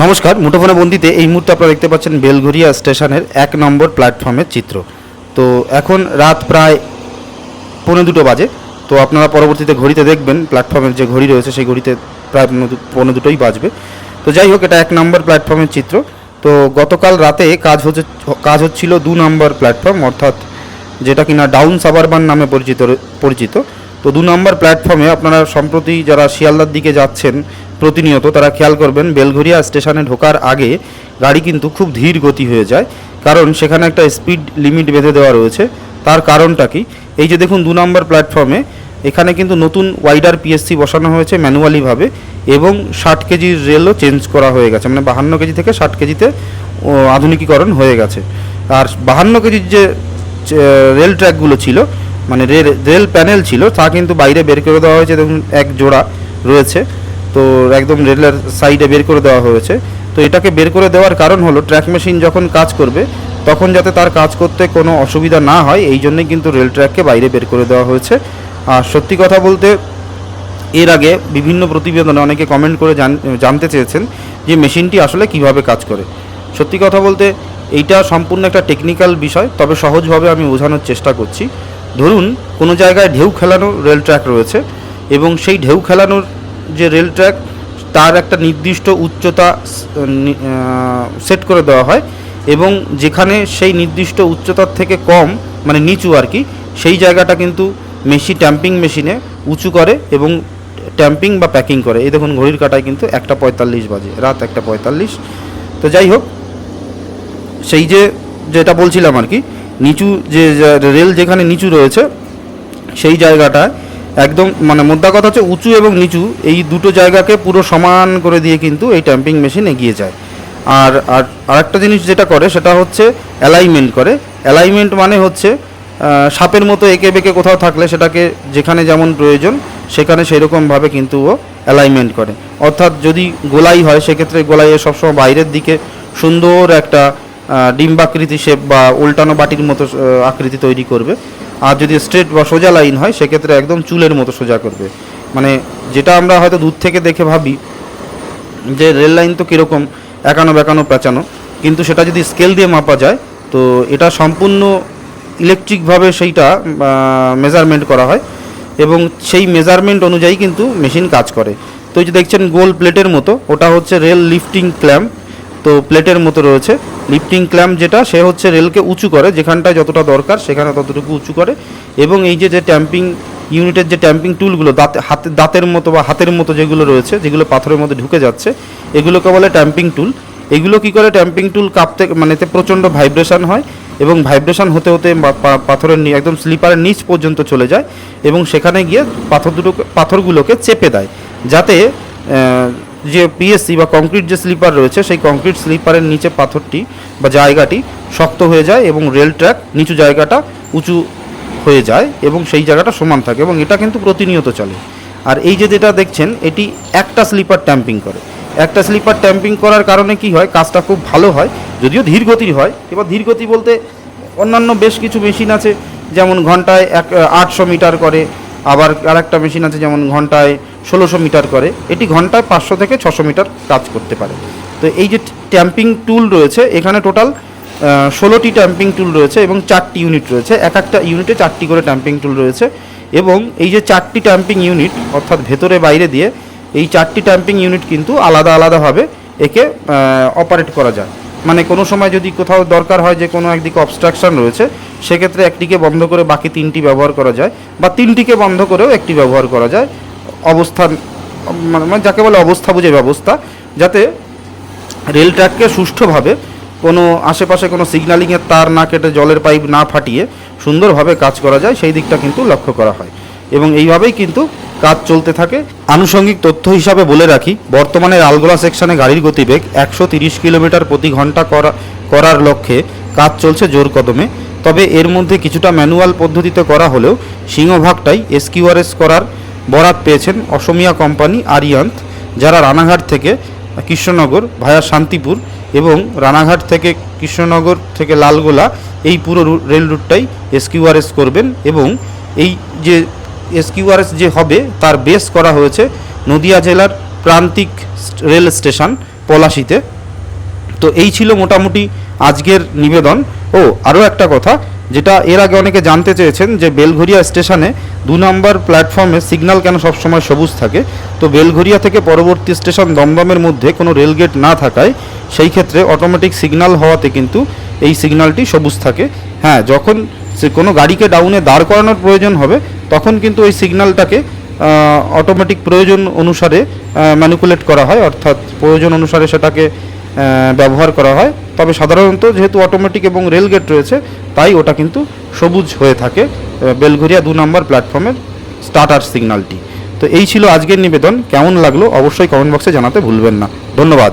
নমস্কার, মুঠোফোনে বন্দিতে এই মুহূর্তে আপনারা দেখতে পাচ্ছেন বেলঘরিয়া স্টেশনের এক নম্বর প্ল্যাটফর্মের চিত্র। তো এখন রাত প্রায় পৌনে দুটো বাজে। তো আপনারা পরবর্তীতে ঘড়িতে দেখবেন প্ল্যাটফর্মের যে ঘড়ি রয়েছে, সেই ঘড়িতে প্রায় পৌনে দুটোই বাজবে। তো যাই হোক, এটা এক নম্বর প্ল্যাটফর্মের চিত্র। তো গতকাল রাতে কাজ হচ্ছে, কাজ হচ্ছিল দু নম্বর প্ল্যাটফর্ম, অর্থাৎ যেটা কিনা ডাউন সাবারবান নামে পরিচিত পরিচিত। তো দু নম্বর প্ল্যাটফর্মে আপনারা সম্প্রতি যারা শিয়ালদার দিকে যাচ্ছেন প্রতিনিয়ত, তারা খেয়াল করবেন বেলঘরিয়া স্টেশনে ঢোকার আগে গাড়ি কিন্তু খুব ধীর গতি হয়ে যায়। কারণ সেখানে একটা স্পিড লিমিট বেঁধে দেওয়া রয়েছে। তার কারণটা কি? এই যে দেখুন, দু নম্বর প্ল্যাটফর্মে এখানে কিন্তু নতুন ওয়াইডার পিএসসি বসানো হয়েছে ম্যানুয়ালিভাবে এবং ষাট কেজির রেলও চেঞ্জ করা হয়ে গেছে। মানে বাহান্ন কেজি থেকে ষাট কেজিতে আধুনিকীকরণ হয়ে গেছে। আর বাহান্ন কেজির যে রেল ট্র্যাকগুলো ছিল মানে রেল রেল প্যানেল ছিল, তা কিন্তু বাইরে বের করে দেওয়া হয়েছে। দেখুন, এক জোড়া রয়েছে। তো একদম রেলের সাইডে বের করে দেওয়া হয়েছে। তো এটাকে বের করে দেওয়ার কারণ হলো ট্র্যাক মেশিন যখন কাজ করবে, তখন যাতে তার কাজ করতে কোনো অসুবিধা না হয়, এই জন্যই কিন্তু রেল ট্র্যাককে বাইরে বের করে দেওয়া হয়েছে। আর সত্যি কথা বলতে, এর আগে বিভিন্ন প্রতিবেদনে অনেকে কমেন্ট করে জান- জানতে চেয়েছেন যে মেশিনটি আসলে কীভাবে কাজ করে। সত্যি কথা বলতে, এইটা সম্পূর্ণ একটা টেকনিক্যাল বিষয়, তবে সহজভাবে আমি বোঝানোর চেষ্টা করছি। ধরুন, কোনো জায়গায় ঢেউ খেলানো রেল ট্র্যাক রয়েছে এবং সেই ঢেউ খেলানোর যে রেল ট্র্যাক, তার একটা নির্দিষ্ট উচ্চতা সেট করে দেওয়া হয় এবং যেখানে সেই নির্দিষ্ট উচ্চতার থেকে কম মানে নিচু আর কি, সেই জায়গাটা কিন্তু মেশি, ট্যাম্পিং মেশিনে উঁচু করে এবং ট্যাম্পিং বা প্যাকিং করে। এই দেখুন, ঘড়ির কাটায় কিন্তু একটা পঁয়তাল্লিশ বাজে, রাত একটা পঁয়তাল্লিশ। তো যাই হোক, সেই যে, যেটা বলছিলাম আর কি নিচু যে রেল যেখানে নিচু রয়েছে, সেই জায়গাটায় একদম মানে মোদ্দা কথা হচ্ছে উঁচু এবং নিচু, এই দুটো জায়গাকে পুরো সমান করে দিয়ে কিন্তু এই ট্যাম্পিং মেশিন এগিয়ে যায়। আর আর আরেকটা জিনিস যেটা করে, সেটা হচ্ছে অ্যালাইনমেন্ট করে। অ্যালাইনমেন্ট মানে হচ্ছে সাপের মতো এঁকে বেঁকে কোথাও থাকলে সেটাকে যেখানে যেমন প্রয়োজন, সেখানে সেরকমভাবে কিন্তু ও অ্যালাইনমেন্ট করে। অর্থাৎ যদি গোলাই হয়, সেক্ষেত্রে গোলাইয়ে সবসময় বাইরের দিকে সুন্দর একটা ডিম্বাকৃতি শেপ বা উল্টানো বাটির মতো আকৃতি তৈরি করবে। আর যদি স্ট্রেট বা সোজা লাইন হয়, সেক্ষেত্রে একদম চুলের মতো সোজা করবে। মানে যেটা আমরা হয়তো দূর থেকে দেখে ভাবি যে রেল লাইন তো কীরকম, একানো বেকানো পেঁচানো। কিন্তু সেটা যদি স্কেল দিয়ে মাপা যায়, তো এটা সম্পূর্ণ ইলেকট্রিকভাবে সেইটা মেজারমেন্ট করা হয়। এবং সেই মেজারমেন্ট অনুযায়ী কিন্তু মেশিন কাজ করে। তো যে দেখছেন গোল প্লেটের মতো, ওটা হচ্ছে রেল লিফটিং ক্ল্যাম্প। তো প্লেটের মতো রয়েছে। লিফটিং ক্ল্যাম্প যেটা, সে হচ্ছে রেলকে উঁচু করে, যেখানটায় যতটা দরকার সেখানে ততটুকু উঁচু করে। এবং এই যে যে ট্যাম্পিং ইউনিটের যে ট্যাম্পিং টুলগুলো দাঁত, হাতে, দাঁতের মতো বা হাতের মতো যেগুলো রয়েছে, যেগুলো পাথরের মধ্যে ঢুকে যাচ্ছে, এগুলোকে বলে ট্যাম্পিং টুল এগুলো কি করে? ট্যাম্পিং টুল কাঁপতে মানে এতে প্রচণ্ড ভাইব্রেশন হয় এবং ভাইব্রেশন হতে হতে পাথরের একদম স্লিপারের নিচ পর্যন্ত চলে যায় এবং সেখানে গিয়ে পাথর দুটো পাথরগুলোকে চেপে দেয়। যাতে যে পিএসসি বা কংক্রিট যে স্লিপার রয়েছে, সেই কংক্রিট স্লিপারের নিচে পাথরটি বা জায়গাটি শক্ত হয়ে যায় এবং রেল ট্র্যাক নিচু জায়গাটা উঁচু হয়ে যায় এবং সেই জায়গাটা সমান থাকে এবং এটা কিন্তু প্রতিনিয়ত চলে। আর এই যে যেটা দেখছেন, এটি একটা স্লিপার ট্যাম্পিং করে। একটা স্লিপার ট্যাম্পিং করার কারণে কি হয়? কাজটা খুব ভালো হয়, যদিও ধীর গতির হয়। এবার ধীর গতি বলতে অন্যান্য বেশ কিছু মেশিন আছে, যেমন ঘন্টায় এক, আটশো মিটার করে, আবার আরেকটা মেশিন আছে যেমন ঘন্টায় ষোলোশো মিটার করে, এটি ঘন্টায় পাঁচশো থেকে ছশো মিটার কাজ করতে পারে। তো এই যে ট্যাম্পিং টুল রয়েছে, এখানে টোটাল ষোলোটি ট্যাম্পিং টুল রয়েছে এবং চারটি ইউনিট রয়েছে। এক একটা ইউনিটে চারটি করে ট্যাম্পিং টুল রয়েছে এবং এই যে চারটি ট্যাম্পিং ইউনিট, অর্থাৎ ভেতরে বাইরে দিয়ে, এই চারটি ট্যাম্পিং ইউনিট কিন্তু আলাদা আলাদাভাবে একে অপারেট করা যায়। মানে কোনো সময় যদি কোথাও দরকার হয় যে কোনো একদিকে অবস্ট্রাকশন রয়েছে, সেক্ষেত্রে একটিকে বন্ধ করে বাকি তিনটি ব্যবহার করা যায় বা তিনটিকে বন্ধ করেও একটি ব্যবহার করা যায়। অবস্থান মানে মানে যাকে বলে অবস্থা বুঝে ব্যবস্থা, যাতে রেল ট্র্যাককে সুষ্ঠুভাবে কোনো আশেপাশে কোনো সিগন্যালিংয়ের তার না কেটে জলের পাইপ না ফাটিয়ে সুন্দরভাবে কাজ করা যায়, সেই দিকটা কিন্তু লক্ষ্য করা হয়। এবং এইভাবেই কিন্তু কাজ চলতে থাকে। আনুষঙ্গিক তথ্য হিসাবে বলে রাখি, বর্তমানে লালগোলা সেকশনে গাড়ির গতিবেগ একশো তিরিশ কিলোমিটার প্রতি ঘণ্টা করা, করার লক্ষ্যে কাজ চলছে জোর কদমে। তবে এর মধ্যে কিছুটা ম্যানুয়াল পদ্ধতিতে করা হলেও সিংহভাগটাই এসকিউআরএস করার বরাত পেয়েছেন অসমিয়া কোম্পানি আরিয়ান্ত, যারা রানাঘাট থেকে কৃষ্ণনগর ভায়া শান্তিপুর এবং রানাঘাট থেকে কৃষ্ণনগর থেকে লালগোলা এই পুরো রেল রুটটাই এসকিউআরএস করবেন এবং এই যে এসকিউআরএস যে হবে তার বেস করা হয়েছে নদিয়া জেলার প্রান্তিক রেল স্টেশন পলাশিতে। তো এই ছিল মোটামুটি আজকের নিবেদন। ও, আরও একটা কথা যেটা এর আগে অনেকে জানতে চেয়েছেন যে বেলঘরিয়া স্টেশনে দু নম্বর প্ল্যাটফর্মে সিগন্যাল কেন সবসময় সবুজ থাকে? তো বেলঘরিয়া থেকে পরবর্তী স্টেশন দমদমের মধ্যে কোনো রেলগেট না থাকায় সেই ক্ষেত্রে অটোমেটিক সিগন্যাল হওয়াতে কিন্তু এই সিগন্যালটি সবুজ থাকে। হ্যাঁ যখন সে কোনো গাড়িকে ডাউনে দাঁড় করানোর প্রয়োজন হবে, তখন কিন্তু ওই সিগন্যালটাকে অটোমেটিক প্রয়োজন অনুসারে ম্যানিপুলেট করা হয়। অর্থাৎ প্রয়োজন অনুসারে সেটাকে ব্যবহার করা হয়। তবে সাধারণত যেহেতু অটোমেটিক এবং রেলগেট রয়েছে, তাই ওটা কিন্তু সবুজ হয়ে থাকে বেলঘরিয়া দু নম্বর প্ল্যাটফর্মের স্টার্টার সিগন্যালটি তো এই ছিল আজকের নিবেদন, কেমন লাগল অবশ্যই কমেন্ট বক্সে জানাতে ভুলবেন না। ধন্যবাদ।